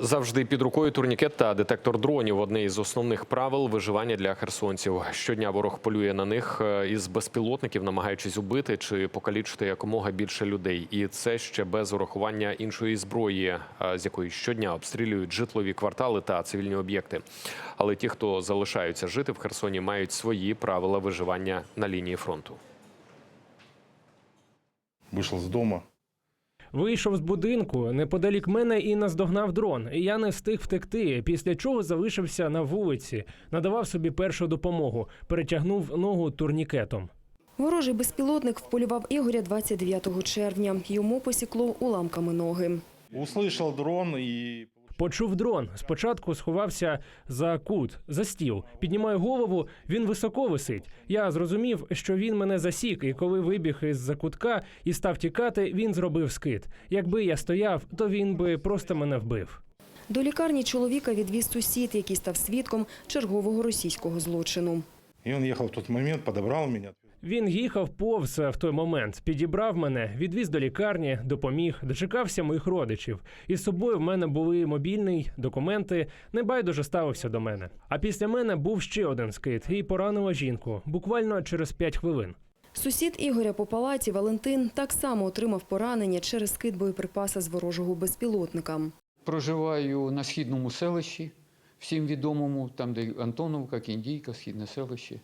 Завжди під рукою турнікет та детектор дронів одне із основних правил виживання для херсонців. Щодня ворог полює на них е, із безпілотників, намагаючись убити чи покалічити якомога більше людей. І це ще без урахування іншої зброї, е, з якої щодня обстрілюють житлові квартали та цивільні об'єкти. Але ті, хто залишаються жити в Херсоні, мають свої правила виживання на лінії фронту. Вышел с дома, Вийшов з будинку неподалік мене і наздогнав дрон. І Я не встиг втекти. Після чого залишився на вулиці, надавав собі першу допомогу, перетягнув ногу турнікетом. Ворожий безпілотник вполював Ігоря 29 червня. Йому посікло уламками ноги. Услышав дрон и Почув дрон. Спочатку сховався за кут, за стіл. Піднімаю голову, він високо висить. Я зрозумів, що він мене засік, і коли вибіг із закутка і став тікати, він зробив скид. Якби я стояв, то він би просто мене вбив. До лікарні чоловіка відвіз сусід, який став свідком чергового російського злочину. И он ехал в тот момент, подобрал меня. Він їхав повз в той момент, підібрав мене, відвіз до лікарні, допоміг, дочекався моїх родичів. Із собою в мене були мобільний, документи, небайдуже ставився до мене. А після мене був ще один скид і поранила жінку буквально через 5 хвилин. Сусід Ігоря по палаті Валентин так само отримав поранення через скид боєприпаса з ворожого безпілотника. Проживаю на східному селищі, всім відомому, там, де Антоновка, Кіндійка, східне селище.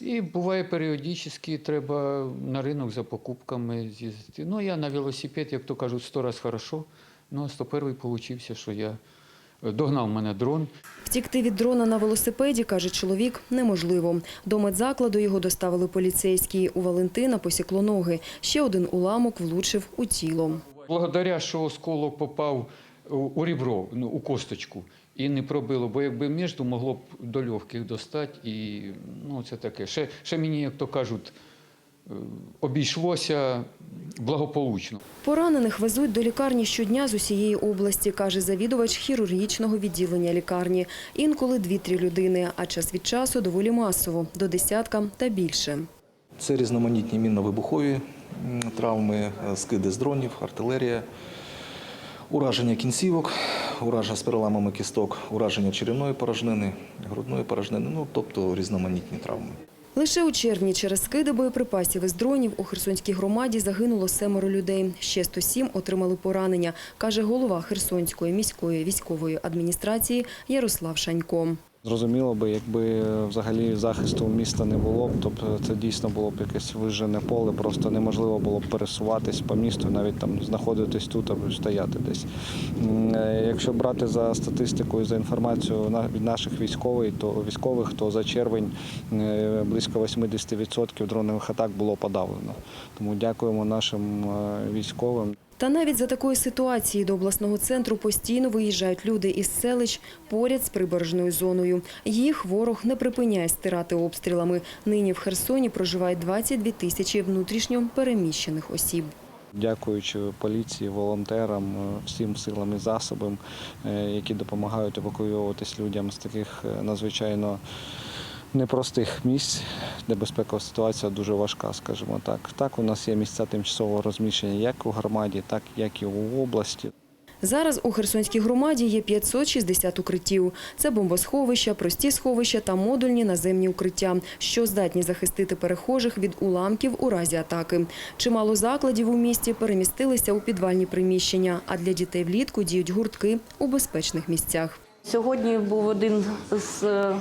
І буває періодично, треба на ринок за покупками з'їздити. Ну, я на велосипед, як то кажуть, сто раз хорошо. Ну, а 101-й получився, що я догнав мене дрон. Втікти від дрона на велосипеді, каже чоловік, неможливо. До медзакладу його доставили поліцейські. У Валентина посікло ноги. Ще один уламок влучив у тіло. Благодаря, що осколок попав у- ребро, ну, у косточку, і не пробило, бо якби між могло б до легких достати. І ну, це таке. Ще, ще мені, як то кажуть, е, обійшлося благополучно. Поранених везуть до лікарні щодня з усієї області, каже завідувач хірургічного відділення лікарні. Інколи дві-три людини, а час від часу доволі масово – до десятка та більше. Це різноманітні мінно-вибухові травми, е, скиди з дронів, артилерія, ураження кінцівок, ураження з переламами кісток, ураження черевної порожнини, грудної порожнини, ну тобто різноманітні травми. Лише у червні через скиди боєприпасів із дронів у Херсонській громаді загинуло семеро людей. Ще 107 отримали поранення, каже голова Херсонської міської військової адміністрації Ярослав Шанько. Зрозуміло би, якби взагалі захисту міста не було б, тобто це дійсно було б якесь вижене поле, просто неможливо було б пересуватись по місту, навіть там знаходитись тут або стояти десь. Е, Якщо брати за статистикою, за інформацією від наших військових, то військових, то за червень е, близько 80% дронових атак було подавлено. Тому дякуємо нашим е, військовим. Та навіть за такої ситуації до обласного центру постійно виїжджають люди із селищ поряд з прибережною зоною. Їх ворог не припиняє стирати обстрілами. Нині в Херсоні проживає 22 тисячі внутрішньо переміщених осіб. Дякуючи поліції, волонтерам, е, всім силам і засобам, е, які допомагають евакуюватись людям з таких е, надзвичайно непростих місць, де безпекова ситуація дуже важка, скажімо так. Так, у нас є місця тимчасового розміщення як у громаді, так як і у області. Зараз у Херсонській громаді є 560 укриттів. Це бомбосховища, прості сховища та модульні наземні укриття, що здатні захистити перехожих від уламків у разі атаки. Чимало закладів у місті перемістилися у підвальні приміщення, а для дітей влітку діють гуртки у безпечних місцях. Сьогодні був один з е,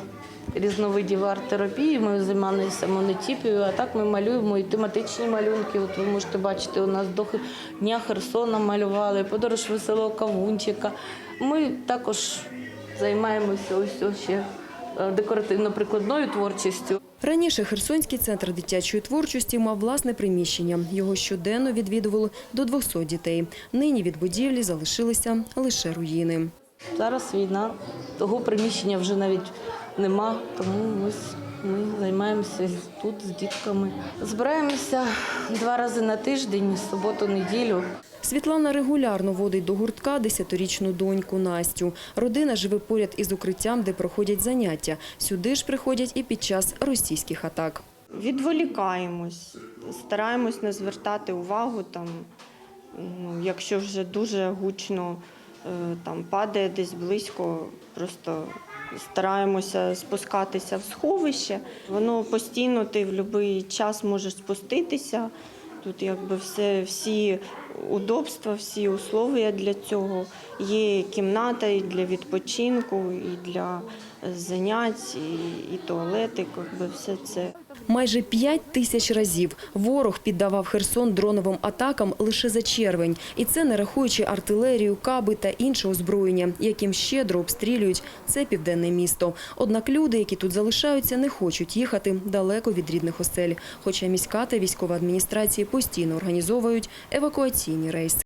різновидів арт-терапії. Ми займалися монотіпією, а так ми малюємо і тематичні малюнки. От ви можете бачити, у нас до Дня Херсона малювали, подорож веселого кавунчика. Ми також займаємося ось ще е, декоративно-прикладною творчістю. Раніше Херсонський центр дитячої творчості мав власне приміщення. Його щоденно відвідували до 200 дітей. Нині від будівлі залишилися лише руїни. Зараз війна, того приміщення вже навіть нема, тому ось ми займаємося тут з дітками. Збираємося два рази на тиждень, суботу, неділю. Світлана регулярно водить до гуртка десятирічну доньку Настю. Родина живе поряд із укриттям, де проходять заняття. Сюди ж приходять і під час російських атак. Відволікаємось, стараємось не звертати увагу там, ну, якщо вже дуже гучно там падає десь близько, просто стараємося спускатися в сховище. Воно постійно ти в будь-який час можеш спуститися. Тут якби все, всі удобства, всі условия для цього. Є кімната і для відпочинку, і для занять, і, і туалети, якби все це. Майже 5 тисяч разів ворог піддавав Херсон дроновим атакам лише за червень. І це не рахуючи артилерію, каби та інше озброєння, яким щедро обстрілюють це південне місто. Однак люди, які тут залишаються, не хочуть їхати далеко від рідних осель. Хоча міська та військова адміністрації постійно організовують евакуаційні рейси.